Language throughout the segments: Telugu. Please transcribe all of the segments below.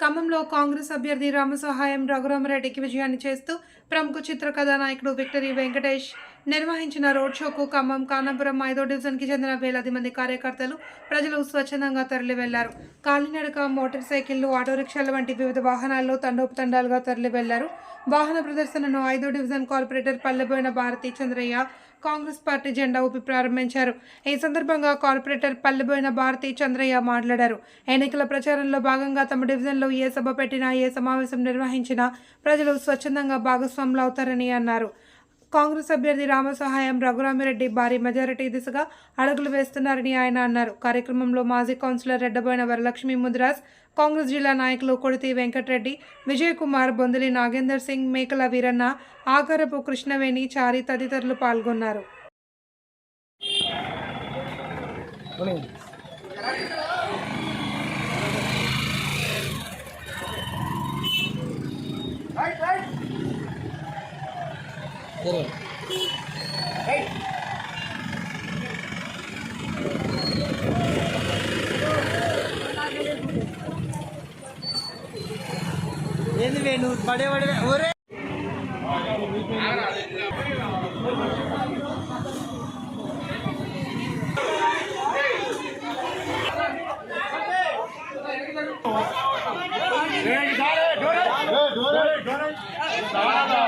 ఖమ్మంలో కాంగ్రెస్ అభ్యర్థి రామసహాయం రఘురామరెడ్డికి విజయాన్ని చేస్తూ ప్రముఖ చిత్ర కథానాయకుడు విక్టరీ వెంకటేష్ నిర్వహించిన రోడ్ షోకు ఖమ్మం కానాపురం ఐదో డివిజన్కి చెందిన వేలాది మంది కార్యకర్తలు ప్రజలు స్వచ్ఛందంగా తరలి వెళ్ళారు కాలినడక మోటార్ సైకిళ్ళు ఆటో రిక్షాల వంటి వివిధ వాహనాల్లో తండోపతండాలుగా తరలి వెళ్ళారు వాహన ప్రదర్శనను ఐదో division corporator Palleboina Bharathi Chandraiah Congress party జెండా ఊపి ప్రారంభించారు. ఈ సందర్భంగా కార్పొరేటర్ పల్లెబోయిన భారతి చంద్రయ్య మాట్లాడారు. ఎన్నికల ప్రచారంలో భాగంగా తమ డివిజన్లో ఏ సభ పెట్టినా ఏ సమావేశం నిర్వహించినా ప్రజలు స్వచ్ఛందంగా భాగస్వాములు అవుతారని అన్నారు. కాంగ్రెస్ అభ్యర్థి రామసహాయం రఘురామిరెడ్డి భారీ మెజారిటీ దిశగా అడుగులు వేస్తున్నారని ఆయన అన్నారు. కార్యక్రమంలో మాజీ కౌన్సిలర్ రెడ్డబోయిన వరలక్ష్మి ముద్రాస్ కాంగ్రెస్ జిల్లా నాయకులు కొడితి వెంకటరెడ్డి విజయ్ కుమార్ నాగేందర్ సింగ్ మేకల వీరన్న ఆగరపు కృష్ణవేణి చారి తదితరులు పాల్గొన్నారు. சரி எது வேணும்? படை படை ஒரே. Dora, Dora, Dora.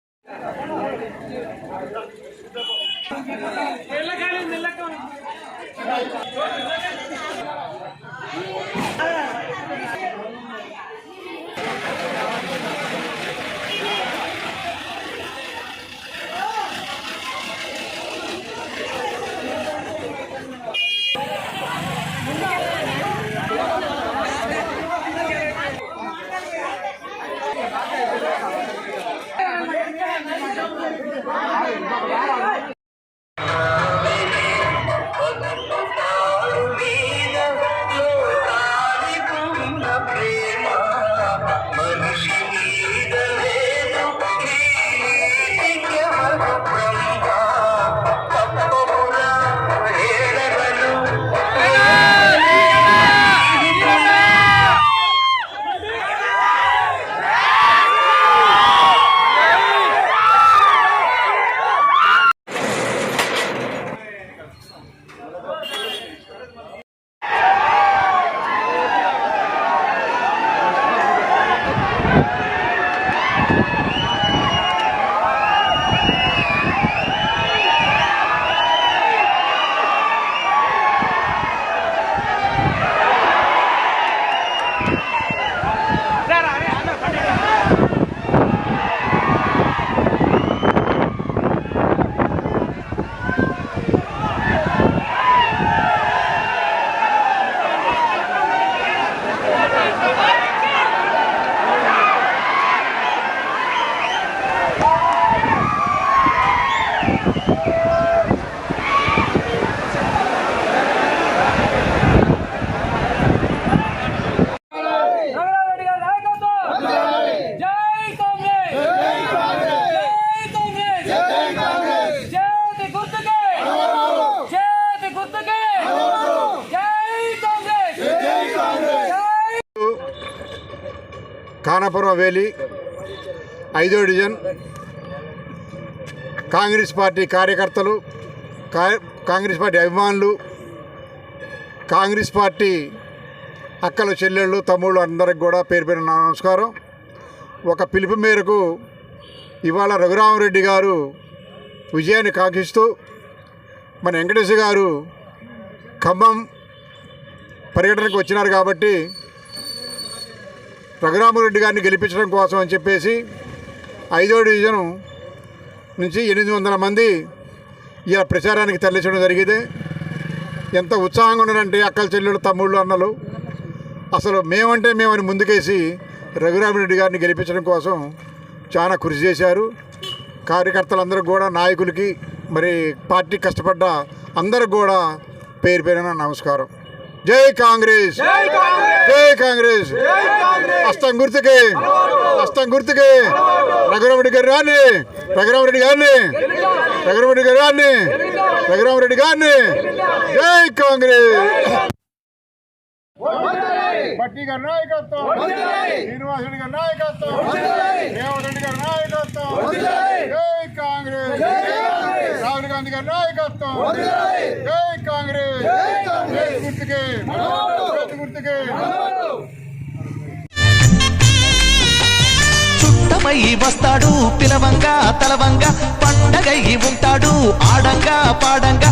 కానపురం వేలి ఐదో డివిజన్. కాంగ్రెస్ పార్టీ కార్యకర్తలు కా- కాంగ్రెస్ పార్టీ అభిమానులు కాంగ్రెస్ పార్టీ అక్కలు చెల్లెళ్ళు తమ్ముళ్ళు అందరికి కూడా పేరు పేరు నమస్కారం. ఒక పిలుపు మేరకు ఇవాళ రఘురామరెడ్డి గారు విజయాన్ని కాంక్షిస్తూ మన వెంకటేశ్వర గారు ఖమ్మం పర్యటనకు వచ్చినారు కాబట్టి రఘురామరెడ్డి గారిని గెలిపించడం కోసం అని చెప్పేసి ఐదో డివిజన్ నుంచి ఎనిమిది వందల మంది ఇలా ప్రచారానికి తరలించడం జరిగింది ఎంత ఉత్సాహంగా ఉన్నారంటే అక్కల చెల్లెళ్ళు తమ్ముళ్ళు అన్నలు. అసలు మేమంటే మేమని ముందుకేసి రఘురామరెడ్డి గారిని గెలిపించడం కోసం చాలా కృషి చేశారు. కార్యకర్తలందరూ కూడా నాయకులకి మరి పార్టీ కష్టపడ్డ అందరికి కూడా పేరు పేరున నమస్కారం. జై కాంగ్రెస్ జై కాంగ్రెస్ అస్తం గుర్తుకే అస్తం గుర్తుకే రఘురామరెడ్డి గారు రాని రఘురామరెడ్డి గారిని రఘురామరెడ్డి గారు రాని రఘురామరెడ్డి గారిని జై కాంగ్రెస్ భట్టి గారి నాయకత్వం శ్రీనివాస్ రెడ్డి గారి నాయకత్వం రేవంత్ రెడ్డి గారి నాయకత్వం జై కాంగ్రెస్ రాహుల్ గాంధీ గారి నాయకత్వం జై కాంగ్రెస్. గుర్తుకే గుర్తుకే చుట్టమై వస్తాడు పిలవంగా తలవంగా పండగై ఉంటాడు ఆడంగా పాడంగా